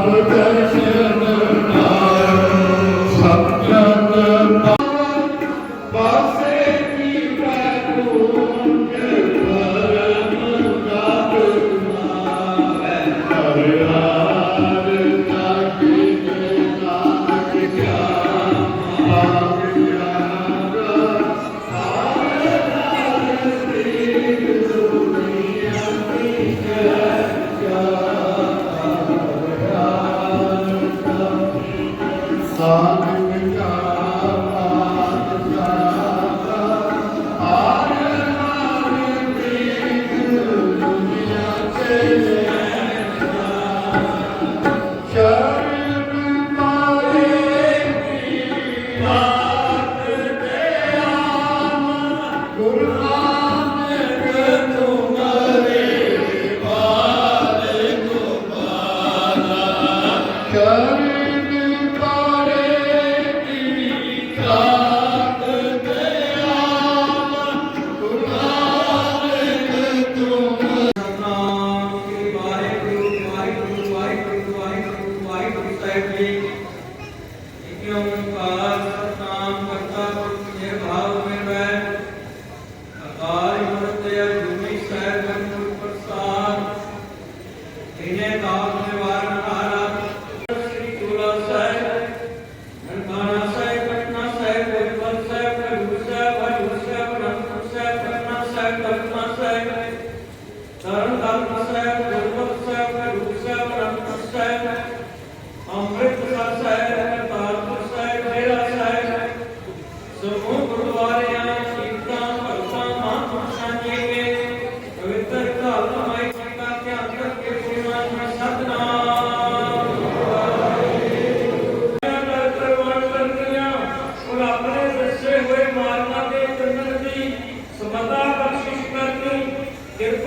Father.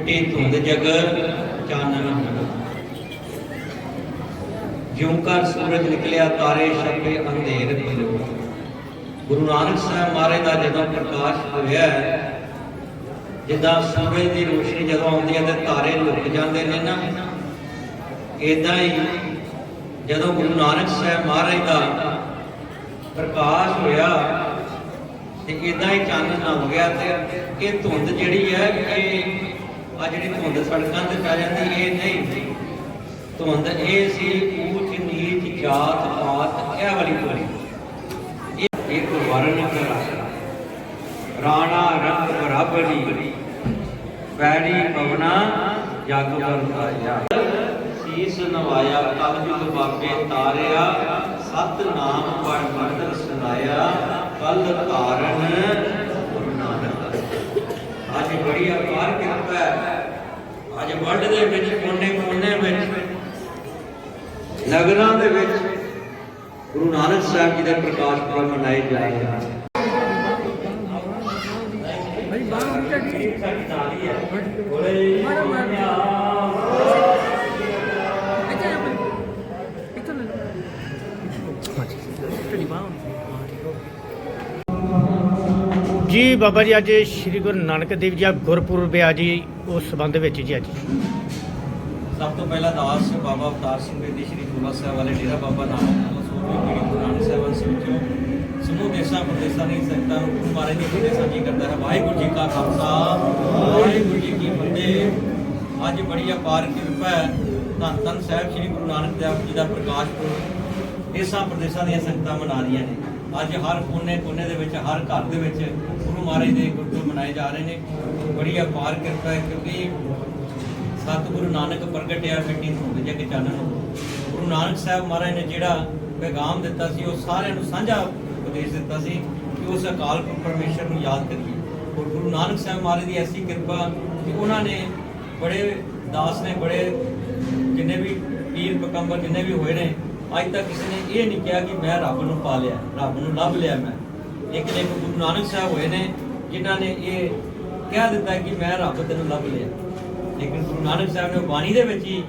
ਮਿੱਟੀ ਧੁੰਦ ਜਗ ਚਾਨਣ ਜਿਉਂ ਕਰ ਸੂਰਜ ਨਿਕਲਿਆ, ਤਾਰੇ ਛਪੇ ਅੰਧੇਰ ਮਿਲੋ ਗੁਰੂ ਨਾਨਕ ਸਾਹਿਬ ਮਹਾਰਾਜ ਦਾ ਜਦੋਂ ਪ੍ਰਕਾਸ਼ ਹੋਇਆ, ਜਿੱਦਾਂ ਸੂਰਜ ਦੀ ਰੋਸ਼ਨੀ ਜਦੋਂ ਆਉਂਦੀ ਹੈ ਤੇ ਤਾਰੇ ਲੁਕ ਜਾਂਦੇ ਨੇ ਨਾ ਇਦਾਂ ਹੀ ਜਦੋਂ ਗੁਰੂ ਨਾਨਕ ਸਾਹਿਬ ਮਹਾਰਾਜ ਦਾ ਪ੍ਰਕਾਸ਼ ਹੋਇਆ, ਤੇ ਇਦਾਂ ਹੀ ਚਾਨਣ ਹੋ ਗਿਆ ਤੇ ਇਹ ਧੁੰਦ ਜਿਹੜੀ ਹੈ, ਇਹ ਆ ਜਿਹੜੀ ਧੁੰਦ ਸੜਕਾਂ ਤੇ ਪੈ ਜਾਂਦੀ, ਇਹ ਨਹੀਂ ਧੁੰਦ ਇਹ ਸੀ ਊਚ ਨੀਚ, ਜਾਤ, ਪਾਤ, ਇਹ ਵਾਲੀ ਧੁੰਦ। ਇਹ ਇੱਕ ਵਰਨ ਕਰਾ ਰਾਣਾ ਰੰਗ ਬਰਾਬਰੀ ਪੈੜੀ, ਪਵਨਾ, ਜਗ ਵਰਤਾਇਆ ਸੀਸ ਨਵਾਇਆ, ਕਲਯੁਗ ਬਾਬੇ ਤਾਰਿਆ ਸਤ ਨਾਮ ਪੜ ਮੰਦਰ ਸੁਨਾਇਆ ਕਲ ਧਾਰਨ ਗੁਰੂ ਨਾਨਕ। ਅੱਜ ਬੜੀ ਆਕਾਰ ਅੱਜ ਵਰਲਡ ਦੇ ਵਿੱਚ ਕੋਨੇ ਕੋਨੇ ਵਿੱਚ ਨਗਰਾਂ ਦੇ ਵਿੱਚ ਗੁਰੂ ਨਾਨਕ ਸਾਹਿਬ ਜੀ ਦੇ ਪ੍ਰਕਾਸ਼ ਪੁਰਬ ਮਨਾਏ ਜਾ ਰਹੇ ਹਨ ਭਾਈ ਬਾਹਰ ਨਿਕਲ ਸਾਡੀ ਨਾਲ ਹੀ ਬੋਲੇ ਜੀ ਬਾਬਾ ਜੀ ਅੱਜ ਸ੍ਰੀ ਗੁਰੂ ਨਾਨਕ ਦੇਵ ਜੀ ਦਾ ਗੁਰਪੁਰਬ ਹੈ ਜੀ। ਉਸ ਸੰਬੰਧ ਵਿੱਚ ਜੀ ਅੱਜ। ਸਭ ਤੋਂ ਪਹਿਲਾਂ ਦਾਸ ਬਾਬਾ ਅਵਤਾਰ ਸਿੰਘ ਜੀ ਸ਼੍ਰੀ ਗੁਰੂ ਸਾਹਿਬ ਵਾਲੇ ਡੇਰਾ ਬਾਬਾ ਨਾਨਕ ਤੋਂ ਪੀੜੀ ਗੁਰੂ ਨਾਨਕ ਸਾਹਿਬ ਵਿੱਚੋਂ ਸਮੂਹ ਦੇਸ਼ਾਂ ਪ੍ਰਦੇਸ਼ਾਂ ਦੀ ਸੰਗਤਾਂ ਨੂੰ ਗੁਰੂ ਮਹਾਰਾਜ ਦੀ ਫਤਿਹ ਸਾਂਝੀ ਕਰਦਾ ਹੈ। ਵਾਹਿਗੁਰੂ ਜੀ ਕਾ ਖਾਲਸਾ, ਵਾਹਿਗੁਰੂ ਜੀ ਕੀ ਫਤਿਹ। ਅੱਜ ਬੜੀ ਅਪਾਰ ਕਿਰਪਾ ਹੈ, ਧੰਨ ਧੰਨ ਸਾਹਿਬ ਸ਼੍ਰੀ ਗੁਰੂ ਨਾਨਕ ਦੇਵ ਜੀ ਦਾ ਪ੍ਰਕਾਸ਼ ਪੁਰਬ ਦੇਸ਼ਾਂ ਪ੍ਰਦੇਸ਼ਾਂ ਦੀਆਂ ਸੰਗਤਾਂ ਮਨਾ ਰਹੀਆਂ ਨੇ। ਅੱਜ ਹਰ ਕੋਨੇ ਕੋਨੇ ਦੇ ਵਿੱਚ, ਹਰ ਘਰ ਦੇ ਵਿੱਚ ਗੁਰੂ ਮਹਾਰਾਜ ਦੇ ਗੁਰਪੁਰਬ ਮਨਾਏ ਜਾ ਰਹੇ ਨੇ। ਬੜੀ ਅਪਾਰ ਕਿਰਪਾ ਹੈ ਕਿਉਂਕਿ ਸਤਿਗੁਰੂ ਨਾਨਕ ਪ੍ਰਗਟਿਆ ਮਿੱਟੀ ਧੁੰਦ ਜਗ ਚਾਨਣ ਗੁਰੂ ਨਾਨਕ ਸਾਹਿਬ ਮਹਾਰਾਜ ਨੇ ਜਿਹੜਾ ਪੈਗਾਮ ਦਿੱਤਾ ਸੀ, ਉਹ ਸਾਰਿਆਂ ਨੂੰ ਸਾਂਝਾ ਉਪਦੇਸ਼ ਦਿੱਤਾ ਸੀ ਕਿ ਉਸ ਅਕਾਲ ਪੁਰਖ ਪਰਮੇਸ਼ਰ ਨੂੰ ਯਾਦ ਕਰੀਏ। ਔਰ ਗੁਰੂ ਨਾਨਕ ਸਾਹਿਬ ਮਹਾਰਾਜ ਦੀ ਐਸੀ ਕਿਰਪਾ ਕਿ ਉਹਨਾਂ ਨੇ ਬੜੇ ਦਾਸ ਨੇ, ਬੜੇ ਜਿੰਨੇ ਵੀ ਪੀਰ ਪਕੰਬਰ ਜਿੰਨੇ ਵੀ ਹੋਏ ਨੇ ਅੱਜ ਤੱਕ ਕਿਸੇ ਨੇ ਇਹ ਨਹੀਂ ਕਿਹਾ ਕਿ ਮੈਂ ਰੱਬ ਨੂੰ ਪਾ ਲਿਆ, ਰੱਬ ਨੂੰ ਲੱਭ ਲਿਆ ਮੈਂ। ਇੱਕ ਨੇ ਗੁਰੂ ਨਾਨਕ ਸਾਹਿਬ ਹੋਏ ਨੇ, ਜਿਨ੍ਹਾਂ ਨੇ ਇਹ ਕਹਿ ਦਿੱਤਾ ਕਿ ਮੈਂ ਰੱਬ ਤੈਨੂੰ ਲੱਭ ਲਿਆ। ਲੇਕਿਨ ਗੁਰੂ ਨਾਨਕ ਸਾਹਿਬ ਨੇ ਬਾਣੀ ਦੇ ਵਿੱਚ ਹੀ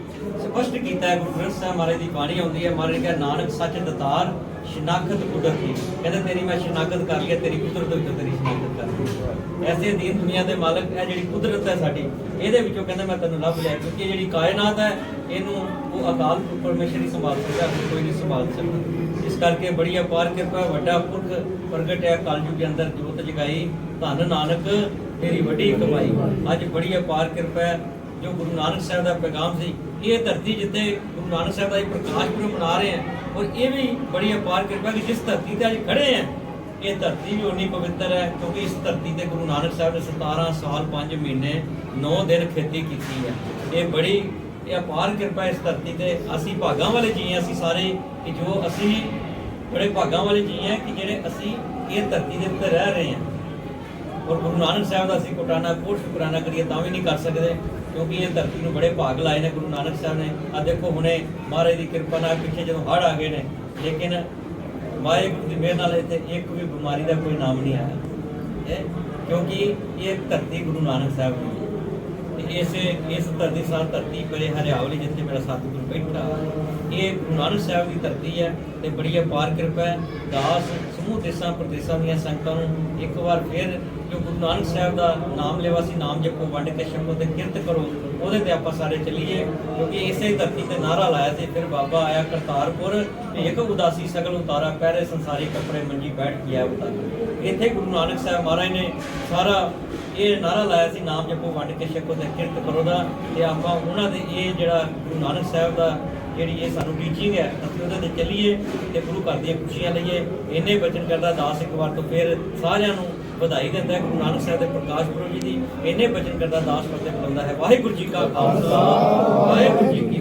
ਸਪਸ਼ਟ ਕੀਤਾ ਹੈ, ਗੁਰੂ ਗ੍ਰੰਥ ਸਾਹਿਬ ਮਹਾਰਾਜ ਦੀ ਬਾਣੀ ਆਉਂਦੀ ਹੈ, ਮਹਾਰਾਜ ਕਹਿੰਦਾ ਨਾਨਕ ਸੱਚ ਦਤਾਰ, ਸ਼ਨਾਖਤ ਕੁਦਰਤੀ। ਕਹਿੰਦੇ ਤੇਰੀ ਮੈਂ ਸ਼ਨਾਖਤ ਕਰ ਲਿਆ ਤੇਰੀ ਕੁਦਰਤ ਵਿੱਚੋਂ ਤੇਰੀ ਸ਼ਨਾਖਤ ਕਰ ਲਈ ਐਸੇ ਦੀਨ ਦੁਨੀਆ ਦੇ ਮਾਲਕ, ਇਹ ਜਿਹੜੀ ਕੁਦਰਤ ਹੈ ਸਾਡੀ, ਇਹਦੇ ਵਿੱਚੋਂ ਕਹਿੰਦਾ ਮੈਂ ਤੈਨੂੰ ਲੱਭ ਲਿਆ, ਕਿਉਂਕਿ ਇਹ ਜਿਹੜੀ ਕਾਇਨਾਤ ਹੈ, ਇਹਨੂੰ ਉਹ ਅਕਾਲ ਪੁਰਖ ਪਰਮੇਸ਼ਰ ਹੀ ਸੰਭਾਲ ਸਕਦਾ ਕੋਈ ਨਹੀਂ ਸੰਭਾਲ ਸਕਦਾ। ਇਸ ਕਰਕੇ ਬੜੀ ਅਪਾਰ ਕਿਰਪਾ, ਵੱਡਾ ਪੁਰਖ ਪ੍ਰਗਟ ਹੈ, ਕਲਯੁਗ ਦੇ ਅੰਦਰ ਜੋਤ ਜਗਾਈ, ਧੰਨ ਨਾਨਕ, ਤੇਰੀ ਵੱਡੀ ਕਮਾਈ। ਅੱਜ ਬੜੀ ਅਪਾਰ ਕਿਰਪਾ ਹੈ, ਜੋ ਗੁਰੂ ਨਾਨਕ ਸਾਹਿਬ ਦਾ ਪੈਗਾਮ ਸੀ, ਇਹ ਧਰਤੀ ਜਿੱਤੇ ਗੁਰੂ ਨਾਨਕ ਸਾਹਿਬ ਦਾ ਪ੍ਰਕਾਸ਼ ਪੁਰਬ ਮਨਾ ਰਹੇ ਹਾਂ, ਔਰ ਇਹ ਵੀ ਬੜੀ ਅਪਾਰ ਕਿਰਪਾ ਕਿ ਜਿਸ ਧਰਤੀ ਤੇ ਅੱਜ ਖੜੇ ਹਾਂ ਇਹ ਧਰਤੀ ਵੀ ਉਨੀ ਪਵਿੱਤਰ ਹੈ, ਕਿਉਂਕਿ ਇਸ ਧਰਤੀ ਤੇ ਗੁਰੂ ਨਾਨਕ ਸਾਹਿਬ ਨੇ 17 ਸਾਲ 5 ਮਹੀਨੇ 9 ਦਿਨ ਖੇਤੀ ਕੀਤੀ ਹੈ। ਇਹ ਬੜੀ, ਇਹ ਅਪਾਰ ਕਿਰਪਾ ਇਸ ਧਰਤੀ ਤੇ। ਅਸੀਂ ਭਾਗਾਂ ਵਾਲੇ ਜੀ ਹਾਂ, ਅਸੀਂ ਸਾਰੇ ਕਿ ਜੋ ਅਸੀਂ ਬੜੇ ਭਾਗਾਂ ਵਾਲੇ ਜੀ ਹਾਂ ਕਿ ਜਿਹੜੇ ਅਸੀਂ ਇਹ ਧਰਤੀ ਦੇ ਉੱਤੇ ਰਹਿ ਰਹੇ ਹਾਂ। ਔਰ ਗੁਰੂ ਨਾਨਕ ਸਾਹਿਬ ਦਾ ਅਸੀਂ ਕੋਟਾਨਾ, ਕੋਟ ਸ਼ੁਕਰਾਨਾ ਕਰੀਏ ਤਾਂ ਵੀ ਨਹੀਂ ਕਰ ਸਕਦੇ, ਕਿਉਂਕਿ ਇਹ ਧਰਤੀ ਨੂੰ ਬੜੇ ਭਾਗ ਲਾਏ ਨੇ ਗੁਰੂ ਨਾਨਕ ਸਾਹਿਬ ਨੇ। ਆ ਦੇਖੋ ਹੁਣੇ ਮਹਾਰਾਜ ਦੀ ਕਿਰਪਾ ਨਾਲ ਪਿੱਛੇ ਜਦੋਂ ਹੜ੍ਹ ਆ ਗਏ ਨੇ, ਲੇਕਿਨ ਵਾਹਿਗੁਰੂ ਦੀ ਮਿਹਰ ਨਾਲ ਇੱਥੇ ਇੱਕ ਵੀ ਬਿਮਾਰੀ ਦਾ ਕੋਈ ਨਾਮ ਨਹੀਂ ਆਇਆ। ਹੈ ਕਿਉਂਕਿ ਇਹ ਧਰਤੀ ਗੁਰੂ ਨਾਨਕ ਸਾਹਿਬ ਦੀ ਹੈ। ਤੇ ਇਸੇ ਇਸ ਧਰਤੀ ਸਾਰ ਧਰਤੀ ਬੜੇ ਹਰਿਆਵਲੀ ਜਿੱਥੇ ਮੇਰਾ ਸਤਿਗੁਰੂ ਬੈਠਾ ਇਹ ਗੁਰੂ ਨਾਨਕ ਸਾਹਿਬ ਦੀ ਧਰਤੀ ਹੈ ਤੇ ਬੜੀ ਅਪਾਰ ਕਿਰਪਾ ਹੈ। ਦਾਸ ਸਮੂਹ ਦੇਸ਼ਾਂ ਪ੍ਰਦੇਸ਼ਾਂ ਦੀਆਂ ਸੰਗਤਾਂ ਨੂੰ ਇੱਕ ਵਾਰ ਫਿਰ ਜੋ ਗੁਰੂ ਨਾਨਕ ਸਾਹਿਬ ਦਾ ਨਾਮ ਲੈਵਾ ਸੀ, ਨਾਮ ਜਪੋ, ਵੰਡ ਕੇ ਛਕੋ ਤੇ ਕਿਰਤ ਕਰੋ, ਉਹਦੇ ਤੇ ਆਪਾਂ ਸਾਰੇ ਚੱਲੀਏ, ਕਿਉਂਕਿ ਇਸੇ ਧਰਤੀ ਤੇ ਨਾਰਾ ਲਾਇਆ ਸੀ, ਫਿਰ ਬਾਬਾ ਆਇਆ ਕਰਤਾਰਪੁਰ ਇੱਕ ਉਦਾਸੀ ਸਗਲ ਉਤਾਰਾ, ਪਹਿਰੇ ਸੰਸਾਰੀ ਕੱਪੜੇ ਮੰਜੀ ਬੈਠ ਗਿਆ ਉਤਾਰ। ਇੱਥੇ ਗੁਰੂ ਨਾਨਕ ਸਾਹਿਬ ਮਹਾਰਾਜ ਨੇ ਸਾਰਾ ਇਹ ਨਾਰਾ ਲਾਇਆ ਸੀ, ਨਾਮ ਜਪੋ, ਵੰਡ ਕੇ ਛਕੋ ਤੇ ਕਿਰਤ ਕਰੋ ਦਾ, ਤੇ ਆਪਾਂ ਉਹਨਾਂ ਦੇ ਇਹ ਜਿਹੜਾ ਗੁਰੂ ਨਾਨਕ ਸਾਹਿਬ ਦਾ ਜਿਹੜੀ ਇਹ ਸਾਨੂੰ ਟੀਚਿੰਗ ਹੈ, ਅਸੀਂ ਉਹਦੇ ਤੇ ਚੱਲੀਏ ਤੇ ਗੁਰੂ ਘਰ ਦੀਆਂ ਖੁਸ਼ੀਆਂ ਲਈਏ। ਇੰਨੇ ਬਚਨ ਕਰਦਾ ਦਾਸ ਇੱਕ ਵਾਰ ਤੋਂ ਫਿਰ ਸਾਰਿਆਂ ਨੂੰ ਵਧਾਈ ਦਿੰਦਾ ਹੈ। ਗੁਰੂ ਨਾਨਕ ਸਾਹਿਬ ਦੇ ਪ੍ਰਕਾਸ਼ ਪੁਰਬ ਜੀ ਦੀ ਇੰਨੇ ਬਚਨ ਕਰਦਾ ਦਾਸ ਫਤਿਹ ਬੁਲਾਉਂਦਾ ਹੈ। ਵਾਹਿਗੁਰੂ ਜੀ ਕਾ ਖਾਲਸਾ, ਵਾਹਿਗੁਰੂ ਜੀ ਕੀ